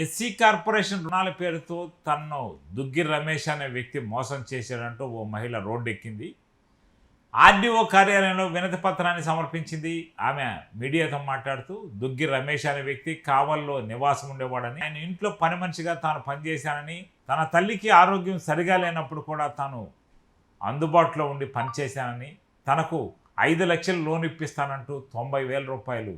SC corporation రుణాల పేరుతో తన్ను దుగ్గి రమేష్ అనే వ్యక్తి మోసం చేశాడంటూ ఓ మహిళ రోడ్డెక్కింది. ఆర్డీఓ కార్యాలయంలో వినతి పత్రాన్ని సమర్పించింది. ఆమె మీడియాతో మాట్లాడుతూ దుగ్గి రమేష్ అనే వ్యక్తి కావల్లో నివాసం ఉండేవాడని ఆయన ఇంట్లో పని మనిషిగా తాను పనిచేశానని తన తల్లికి ఆరోగ్యం సరిగా లేనప్పుడు కూడా తాను అందుబాటులో ఉండి పనిచేశానని తనకు ఐదు లక్షలు లోన్ ఇప్పిస్తానంటూ తొంభై వేల రూపాయలు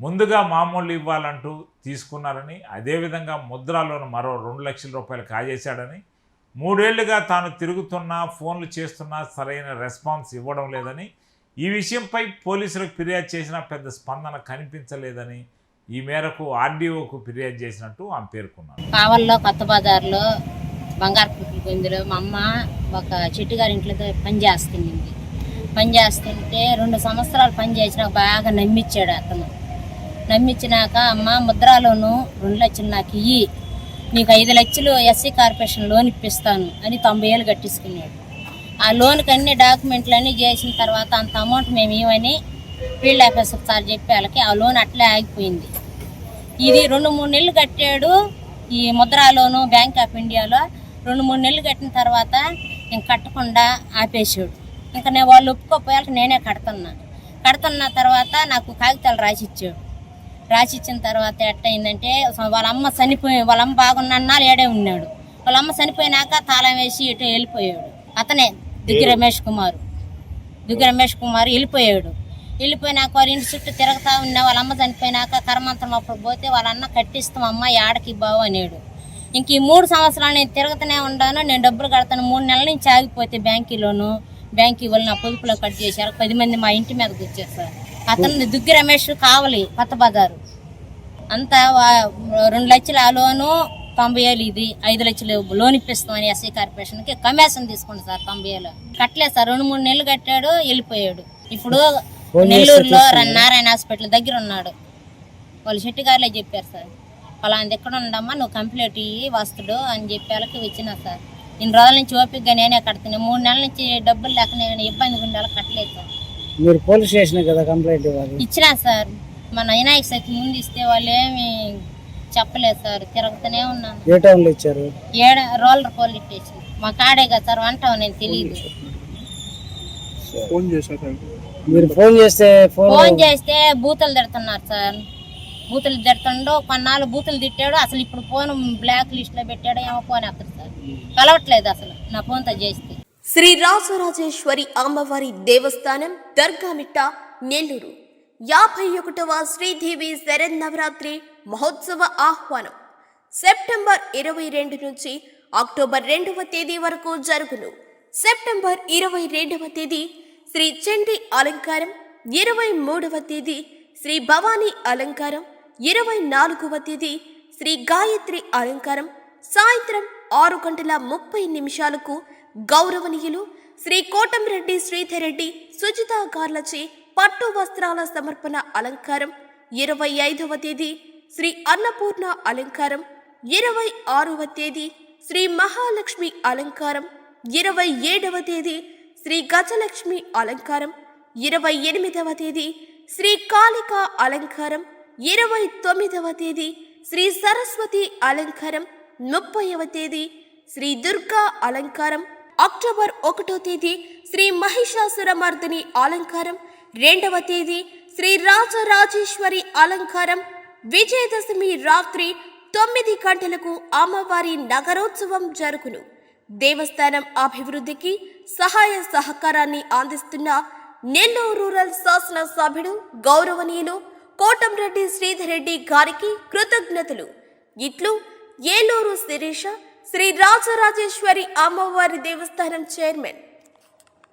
ముందుగా మామూలు ఇవ్వాలంటూ తీసుకున్నారని అదేవిధంగా ముద్రాలోను మరో రెండు లక్షల రూపాయలు కాజేశాడని మూడేళ్ళుగా తాను తిరుగుతున్నా ఫోన్లు చేస్తున్నా సరైన రెస్పాన్స్ ఇవ్వడం లేదని ఈ విషయంపై పోలీసులకు ఫిర్యాదు చేసినా పెద్ద స్పందన కనిపించలేదని ఈ మేరకు ఆర్డీఓకు ఫిర్యాదు చేసినట్టు ఆమె పేర్కొన్నారు. కావల్లో కొత్త బజార్లో బంగారు పుట్టుల మా అమ్మ ఒక చెట్టు గారి ఇంట్లో పని చేస్తుంది పని చేస్తుంటే రెండు సంవత్సరాలు పనిచేసినా బాగా నమ్మిచ్చాడు అతను. నమ్మించినాక అమ్మ ముద్రాలోను రెండు లక్షలు నాకు ఇయ్యి. నీకు ఐదు లక్షలు ఎస్సీ కార్పొరేషన్ లోన్ ఇప్పిస్తాను అని తొంభై ఏళ్ళు కట్టించుకున్నాడు. ఆ లోన్కి అన్ని డాక్యుమెంట్లు అన్నీ చేసిన తర్వాత అంత అమౌంట్ మేము ఇవ్వని ఫీల్డ్ ఆఫీసర్ సార్ చెప్పి వాళ్ళకి ఆ లోన్ అట్లే ఆగిపోయింది. ఇది రెండు మూడు నెలలు కట్టాడు ఈ ముద్రాలోను బ్యాంక్ ఆఫ్ ఇండియాలో రెండు మూడు నెలలు కట్టిన తర్వాత ఇంక కట్టకుండా ఆపేసాడు ఇంకా నేను వాళ్ళు ఒప్పుకోపోయాక నేనే కడుతున్నా. కడుతున్న తర్వాత నాకు కాగితాలు రాసిచ్చాడు. రాసిచ్చిన తర్వాత ఎట్టయిందంటే వాళ్ళ అమ్మ చనిపోయి వాళ్ళ అమ్మ బాగున్నా ఏడే ఉన్నాడు. వాళ్ళ అమ్మ చనిపోయినాక తాళం వేసి ఇటు వెళ్ళిపోయాడు. అతనే దిగ్గి రమేష్ కుమార్. దిగ్గి రమేష్ కుమార్ వెళ్ళిపోయాడు. వెళ్ళిపోయినాక వారి ఇంటి చుట్టూ తిరుగుతా ఉన్నా వాళ్ళ అమ్మ చనిపోయినాక కర్మంతరం అప్పుడు పోతే వాళ్ళ అన్న కట్టిస్తాం అమ్మ ఏడకి బావు అనేడు. ఇంక ఈ మూడు సంవత్సరాలు నేను తిరుగుతూనే ఉన్నాను నేను డబ్బులు కడతాను. మూడు నెలల నుంచి ఆగిపోతే బ్యాంకీలోను బ్యాంకీ వాళ్ళు నా పొదుపులో కట్ చేశారు. పది మంది మా ఇంటి మీదకి వచ్చేసారు. అతను దుగ్గి రమేష్ కావలి కొత్త బజారు. అంతా రెండు లక్షల ఆ లోను తొంభై ఏళ్ళు ఇది ఐదు లక్షలు లోన్ ఇప్పిస్తామని ఎస్సీ కార్పొరేషన్కి కమిషన్ తీసుకోండి సార్ తొంభై ఏళ్ళు. కట్టలేదు సార్ రెండు మూడు నెలలు కట్టాడు వెళ్ళిపోయాడు. ఇప్పుడు నెల్లూరులో నారాయణ హాస్పిటల్ దగ్గర ఉన్నాడు. వాళ్ళు శెట్టి గారులే చెప్పారు సార్ ఫలాంది ఎక్కడ ఉండమ్మా నువ్వు కంప్లీట్ ఇయ్యి వస్తుడు అని చెప్పి వాళ్ళకి ఇచ్చిన సార్. ఇన్ని రోజుల నుంచి ఓపికగా నేనే కడుతున్నాను మూడు నెలల నుంచి డబ్బులు లేక నేను ఇబ్బంది ఉండాలి కట్టలేదు సార్. మీరు పోలీస్ స్టేషన్ కదా కంప్లైంట్ ఇవ్వాలి? ఇచ్చినా సార్. మన వినాయక చవితి ముందు ఇస్తే వాళ్ళు ఏమి చెప్పలేదు సార్. తిరుగుతూనే ఉన్నాను ఏ టౌన్లో ఇచ్చారు? ఏడ? రోలర్ పోలీస్ స్టేషన్. మా కాడే కదా సార్ వంట నేను తెలియదు. మీరు ఫోన్ చేస్తే ఫోన్ ఫోన్ చేస్తే బూతులు తిడుతున్నారు సార్. బూతులు తిడుతుండో కొన్నాళ్ళు బూతులు తిట్టాడు అసలు ఇప్పుడు ఫోన్ బ్లాక్ లిస్ట్లో పెట్టాడు ఏమో ఫోన్ ఎక్కడ సార్. కలవట్లేదు అసలు. నా ఫోన్తో చేస్తే. శ్రీ రాజరాజేశ్వరి అమ్మవారి దేవస్థానం దర్గామిట్ట నెల్లూరు. యాభై ఒకటవ శ్రీదేవి శరన్నవరాత్రి మహోత్సవ ఆహ్వానం. సెప్టెంబర్ ఇరవై రెండు నుంచి అక్టోబర్ రెండవ తేదీ వరకు జరుగును. సెప్టెంబర్ ఇరవై రెండవ తేదీ శ్రీ చండి అలంకారం ఇరవై మూడవ తేదీ శ్రీ భవానీ అలంకారం ఇరవై నాలుగవ తేదీ శ్రీ గాయత్రి అలంకారం. సాయంత్రం ఆరు గంటల ముప్పై నిమిషాలకు గౌరవనీయులు శ్రీ కోటంరెడ్డి శ్రీధరెడ్డి సుజిత గార్లచే పట్టు వస్త్రాల సమర్పణ అలంకారం ఇరవై ఐదవ తేదీ శ్రీ అన్నపూర్ణ అలంకారం ఇరవై ఆరవ తేదీ శ్రీ మహాలక్ష్మి అలంకారం ఇరవై ఏడవ తేదీ శ్రీ గజలక్ష్మి అలంకారం ఇరవై ఎనిమిదవ తేదీ శ్రీ కాళిక అలంకారం ఇరవై తొమ్మిదవ తేదీ శ్రీ సరస్వతి అలంకారం ముప్పైవ తేదీ శ్రీ దుర్గా అలంకారం అక్టోబర్ ఒకటో తేదీ శ్రీ మహిషాసురమర్దిని అలంకారం రెండవ తేదీ శ్రీ రాజరాజేశ్వరి అలంకారం విజయదశమి రాత్రి తొమ్మిది గంటలకు అమ్మవారి నగరోత్సవం జరుగును. దేవస్థానం అభివృద్ధికి సహాయ సహకారాన్ని అందిస్తున్న నెల్లూరు రూరల్ శాసన సభ్యుడు గౌరవనీయులు కోటంరెడ్డి శ్రీధర్ రెడ్డి గారికి కృతజ్ఞతలు. ఇట్లు ఏలూరు శిరీష శ్రీ రాజరాజేశ్వరి అమ్మవారి దేవస్థానం చైర్మన్